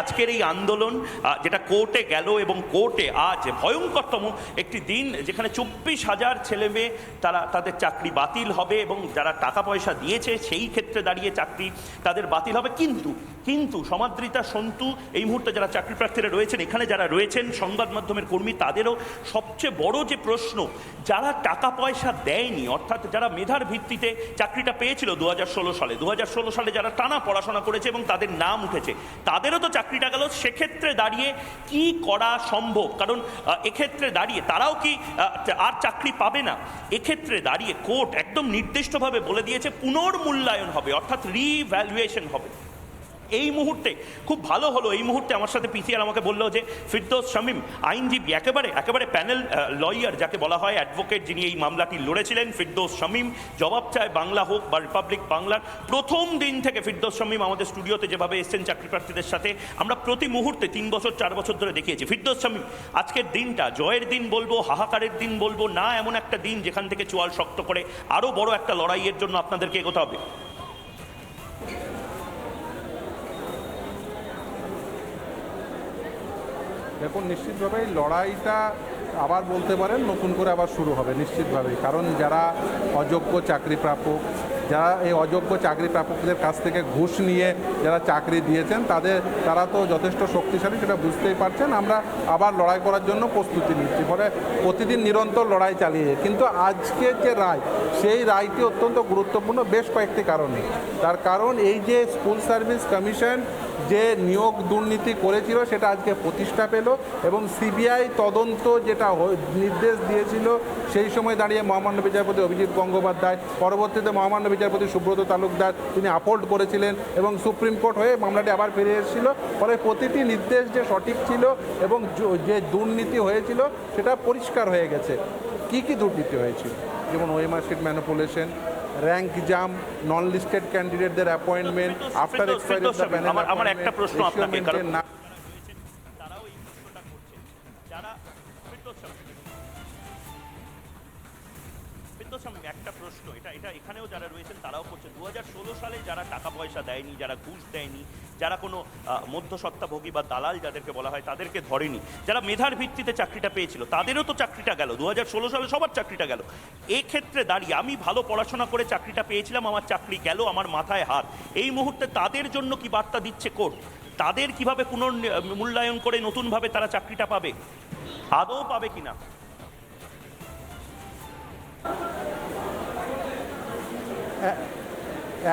আজকের এই আন্দোলন যেটা কোর্টে গেল এবং কোর্টে আজ ভয়ঙ্করতম একটি দিন, যেখানে চব্বিশ হাজার ছেলে মেয়ে তারা তাদের চাকরি বাতিল হবে এবং যারা টাকা পয়সা দিয়েছে সেই ক্ষেত্রে দাঁড়িয়ে চাকরি তাদের বাতিল হবে। কিন্তু কিন্তু সমাদৃতা সন্তু এই মুহূর্তে যারা চাকরি প্রার্থীরা রয়েছেন, এখানে যারা রয়েছেন, সংবাদ মাধ্যমের কর্মী, তাদেরও সবচেয়ে বড় যে প্রশ্ন, যারা টাকা পয়সা দেয়নি, অর্থাৎ যারা মেধার ভিত্তিতে চাকরিটা পেয়েছিল দু হাজার ষোলো সালে দু হাজার ষোলো সালে যারা টানা পড়াশোনা করেছে এবং তাদের নাম উঠেছে, তাদেরও তো চাকরিটা গেল, সেক্ষেত্রে দাঁড়িয়ে কি করা সম্ভব? কারণ এক্ষেত্রে দাঁড়িয়ে তারাও কি আর চাকরি পাবে না? এক্ষেত্রে দাঁড়িয়ে কোর্ট একদম নির্দিষ্টভাবে বলে দিয়েছে, পুনর্মূল্যায়ন হবে, অর্থাৎ রিভ্যালুয়েশন হবে। এই মুহূর্তে, খুব ভালো হলো এই মুহূর্তে আমার সাথে পিসিআর আমাকে বলল যে, ফিরদোস শামীম, আইনজীবী, একেবারে একেবারে প্যানেল লয়ার যাকে বলা হয় অ্যাডভোকেট যিনি এই মামলাটি লড়েছিলেন, ফিরদোস শামীম, জবাব চায় বাংলা হোক বা রিপাবলিক বাংলার, প্রথম দিন থেকে ফিরদোস শামীম আমাদের স্টুডিওতে যেভাবে এসছেন চাকরি প্রার্থীদের সাথে, আমরা প্রতি মুহূর্তে তিন বছর, চার বছর ধরে দেখিয়েছি। ফিরদোস শামীম, আজকের দিনটা, জয়ের দিন বলব, হাহাকারের দিন বলব, না এমন একটা দিন যেখান থেকে চোয়াল শক্ত করে আরও বড় একটা লড়াইয়ের জন্য আপনাদেরকে এগোতে হবে। দেখুন নিশ্চিতভাবে এই লড়াইটা আবার বলতে পারেন নতুন করে আবার শুরু হবে, নিশ্চিতভাবেই। কারণ যারা অযোগ্য চাকরি প্রাপক, যারা এই অযোগ্য চাকরি প্রাপকদের কাছ থেকে ঘুষ নিয়ে যারা চাকরি দিয়েছেন, তাদের, তারা তো যথেষ্ট শক্তিশালী, সেটা বুঝতেই পারছেন। আমরা আবার লড়াই করার জন্য প্রস্তুতি নিচ্ছি, ফলে প্রতিদিন নিরন্তর লড়াই চালিয়ে। কিন্তু আজকে যে রায়, সেই রায়টি অত্যন্ত গুরুত্বপূর্ণ বেশ কয়েকটি কারণে। তার কারণ এই যে স্কুল সার্ভিস কমিশন যে নিয়োগ দুর্নীতি করেছিল সেটা আজকে প্রতিষ্ঠা পেল এবং সিবিআই তদন্ত যেটা নির্দেশ দিয়েছিল সেই সময় দাঁড়িয়ে মহামান্য বিচারপতি অভিজিৎ গঙ্গোপাধ্যায়, পরবর্তীতে মহামান্য বিচারপতি সুব্রত তালুকদার, তিনি আপোল্ড করেছিলেন এবং সুপ্রিম কোর্ট হয়ে মামলাটি আবার ফিরে এসেছিল। ফলে প্রতিটি নির্দেশ যে সঠিক ছিল এবং যে দুর্নীতি হয়েছিল সেটা পরিষ্কার হয়ে গেছে। কি কি দুর্নীতি হয়েছিল? যেমন OMR sheet manipulation rank jump non listed ক্যান্ডিডেটদের appointment after expiry expiry the সাহেব, আমার আমার একটা প্রশ্ন আপনাকে কারণ তারাও এই প্রশ্নটা করছে যারা সাহেব, একটা প্রশ্ন এটা এটা এখানেও যারা রয়েছেন তারাও করছেন। দু হাজার ষোলো সালে যারা টাকা পয়সা দেয়নি যারা ঘুষ দেয়নি যারা কোনো মধ্যসত্ত্বাভোগী বা দালাল যাদেরকে বলা হয় তাদেরকে ধরেনি যারা মেধার ভিত্তিতে চাকরিটা পেয়েছিল তাদেরও তো চাকরিটা গেল। দুহাজার ষোলো সালে সবার চাকরিটা গেল। এক্ষেত্রে দাঁড়িয়ে আমি ভালো পড়াশোনা করে চাকরিটা পেয়েছিলাম আমার চাকরি গেল আমার মাথায় হাত। এই মুহূর্তে তাদের জন্য কি বার্তা দিচ্ছে কোর্ট? তাদের কীভাবে পুনর্মূল্যায়ন করে নতুনভাবে তারা চাকরিটা পাবে? আদৌ পাবে কিনা?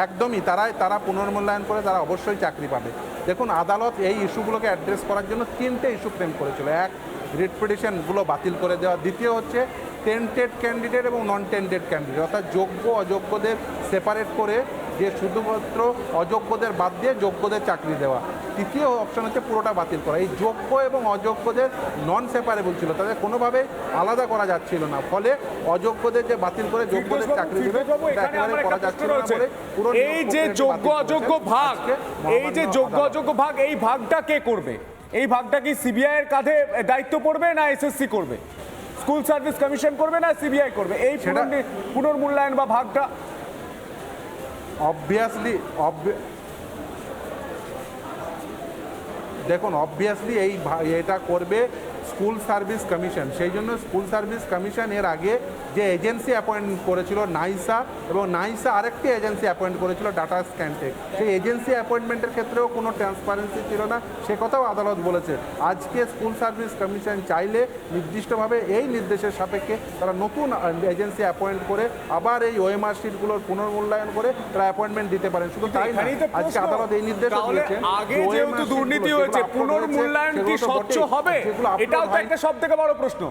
একদমই তারাই তারা পুনর্মূল্যায়ন করে তারা অবশ্যই চাকরি পাবে। দেখুন, আদালত এই ইস্যুগুলোকে অ্যাড্রেস করার জন্য তিনটে ইস্যু ফ্রেম করেছিল। এক রিট পিটিশনগুলো বাতিল করে দেওয়া। দ্বিতীয় হচ্ছে টেন্টেড ক্যান্ডিডেট এবং নন টেন্টেড ক্যান্ডিডেট অর্থাৎ যোগ্য, অযোগ্যদের সেপারেট করে যে শুধুমাত্র অযোগ্যদের বাদ দিয়ে যোগ্যদের চাকরি দেওয়া। তৃতীয় অপশন হচ্ছে পুরোটা বাতিল করা। এই যোগ্য এবং অযোগ্যদের নন সেপারেবল ছিল তাদের কোনোভাবে আলাদা করা যাচ্ছিল না। ফলে অযোগ্যদের যে বাতিল করে যোগ্যদের চাকরি দেবে একেবারে করা যাচ্ছিল না বলে পুরো এই যে যোগ্য অযোগ্য ভাগ এই যে যোগ্য অযোগ্য ভাগ এই ভাগটা কে করবে? এই ভাগটা কি সিবিআই এর কাঁধে দায়িত্ব পড়বে না এসএসসি করবে? স্কুল সার্ভিস কমিশন করবে না সিবিআই করবে? এই পুনর্মূল্যায়ন বা ভাগটা অবভিয়াসলি দেখুন অবভিয়াসলি এই এটা করবে স্কুল সার্ভিস কমিশন। সেই জন্য স্কুল সার্ভিস কমিশন এর আগে যে এজেন্সি অ্যাপয়েন্ট করেছিল নাইসা এবং নাইসা আরেকটি এজেন্সি অ্যাপয়েন্ট করেছিল ডাটা স্ক্যানটেক সেই এজেন্সি অ্যাপয়েন্টমেন্টের ক্ষেত্রেও কোনো ট্রান্সপারেন্সি ছিল না। সে কথাও আদালত বলেছে। আজকে স্কুল সার্ভিস কমিশন চাইলে নির্দিষ্টভাবে এই নির্দেশের সাপেক্ষে তারা নতুন এজেন্সি অ্যাপয়েন্ট করে আবার এই ওএমআর শিটগুলোর পুনর্মূল্যায়ন করে তারা অ্যাপয়েন্টমেন্ট দিতে পারেন। শুধু তাই না আজকে আদালত এই নির্দেশ তাহলে আগে যেহেতু দুর্নীতি হয়েছে পুনর্মূল্যায়ন কি স্বচ্ছ হবে? এটাও তো একটা সব থেকে বড় প্রশ্ন।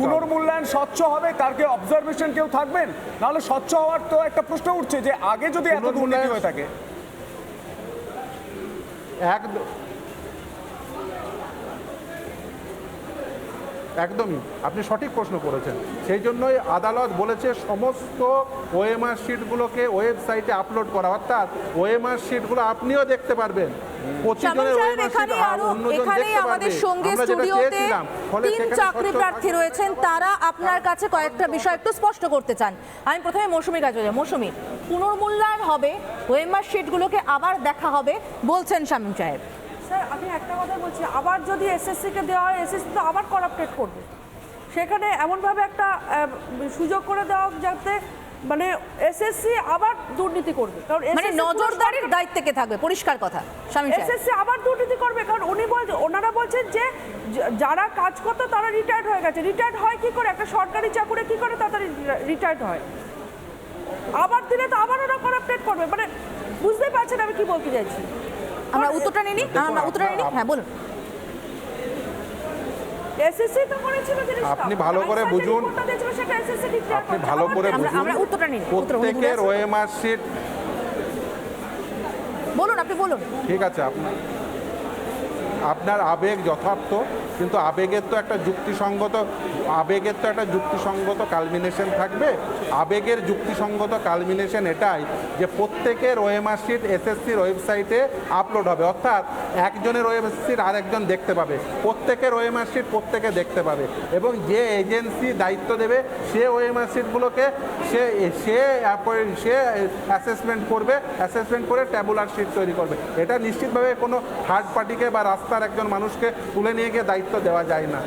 পুনর্মূল্যায়ন স্বচ্ছ হবে? তার কি অবজারভেশন কেউ থাকবেন? নাহলে স্বচ্ছ হওয়ার তো একটা প্রশ্ন উঠছে যে আগে যদি এত দুর্নীতি হয়ে থাকে একদম একদমই। আপনি সঠিক প্রশ্ন করেছেন। সেই জন্যই আদালত বলেছে সমস্ত ওএমআর শিটগুলোকে ওয়েবসাইটে আপলোড করা। অর্থাৎ ওএমআর শিটগুলো আপনিও দেখতে পারবেন। তারা আপনার কাছে কয়েকটা বিষয় একটু স্পষ্ট করতে চান। আমি প্রথমে মৌসুমী পুনর্মূল্যায়ন হবে ওয়েমার শিটগুলোকে আবার দেখা হবে বলছেন শামীম সাহেব। স্যার আমি একটা কথা বলছি আবার যদি এসএসসিকে দেওয়া হয় এসএসসি তো আবার করাপ্টেড করবে। সেখানে এমনভাবে একটা সুযোগ করে দেওয়া যাতে মানে এসএসসি আবার দুর্নীতি করবে। কারণ মানে নজরদারির দায়িত্বে কে থাকবে? পরিষ্কার কথা এসএসসি আবার দুর্নীতি করবে কারণ উনি বল ওনারা বলছেন যে যারা কাজ করতো তারা রিটায়ার্ড হয়ে গেছে। রিটায়ার্ড হয় কি করে? একটা সরকারি চাকুরে কি করে তাড়াতাড়ি রিটায়ার্ড হয়? আবার দিলে তো আবার ওরা করাপ্টেড করবে। মানে বুঝতেই পারছেন আমি কি বলতে চাইছি। আমরা উত্তরটা নিই নি? আমরা উত্তরটা নিই হ্যাঁ বলুন। এসএসসি তো করেছিল জিনিসটা আপনি ভালো করে বুঝুন। আপনি ভালো করে বুঝুন। আমরা উত্তরটা বলে প্রত্যেকের। ওএমআর শিট বলুন আপনি বলুন। ঠিক আছে আপনি আপনার আবেগ যথার্থ। কিন্তু আবেগের তো একটা যুক্তিসঙ্গত, আবেগের তো একটা যুক্তিসঙ্গত কালমিনেশন থাকবে। আবেগের যুক্তিসঙ্গত কালমিনেশন এটাই যে প্রত্যেকের ওএমআর এসএসসির ওয়েবসাইটে আপলোড হবে। অর্থাৎ একজনের ওয়েবসাইট আরেকজন দেখতে পাবে। প্রত্যেকের ওএমআর শিট প্রত্যেকে দেখতে পাবে। এবং যে এজেন্সি দায়িত্ব দেবে, সে ওএমআর শিটগুলোকে সে সে সে অ্যাসেসমেন্ট করবে অ্যাসেসমেন্ট করে ট্যাবুলার শিট তৈরি করবে। এটা নিশ্চিতভাবে কোনো থার্ড পার্টিকে বা রাস্তার একজন মানুষকে তুলে নিয়ে গিয়ে দায়িত্ব দেওয়া যায় না।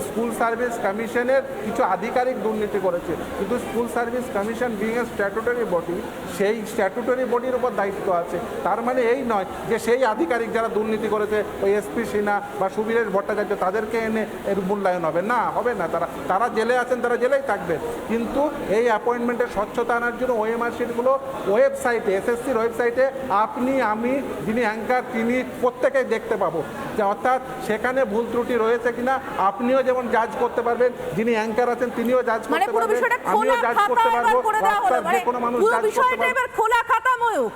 স্কুল সার্ভিস কমিশনের কিছু আধিকারিক দুর্নীতি করেছে। কিন্তু school service commission being a statutory body সেই স্ট্যাটুটরি বডির উপর দায়িত্ব আছে। তার মানে এই নয় যে সেই আধিকারিক যারা দুর্নীতি করেছে, ওই এসপি সিনহা বা সুবীরেশ ভট্টাচার্য, তাদেরকে এনে এর মূল্যায়ন হবে। না হবে না। তারা তারা জেলে আছেন, তারা জেলেই থাকবে। কিন্তু এই অ্যাপয়েন্টমেন্টের স্বচ্ছতা আনার জন্য ওএমআর শিটগুলো ওয়েবসাইটে এসএসসির ওয়েবসাইটে আপনি, আমি, যিনি অ্যাঙ্কার তিনি প্রত্যেকেই দেখতে পাবো। অর্থাৎ সেখানে ভুল ত্রুটি রয়েছে কিনা আপনিও যেমন জাজ করতে পারবেন যিনি অ্যাঙ্কার আছেন তিনিও জাজ মানে করতে পারবেন আমিও খোলা জাজ খাতা করতে পারব রাস্তার মানে যে কোনো মানুষ জাজ করতে বিষয়টা পারবে। খোলা খাতা ময়ূক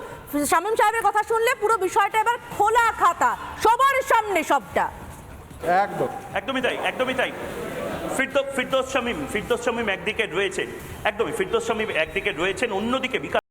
শামীম সাহেবের কথা শুনলে পুরো বিষয়টা এবার খোলা খাতা সবার সামনে সবটা। একদম। একদমই তাই একদমই তাই। ফিরদৌস ফিরদৌস শামীম ফিরদৌস শামীম একদিকে রয়েছেন একদমই ফিরদৌস শামীম একদিকে রয়েছেন অন্যদিকে বিকাশ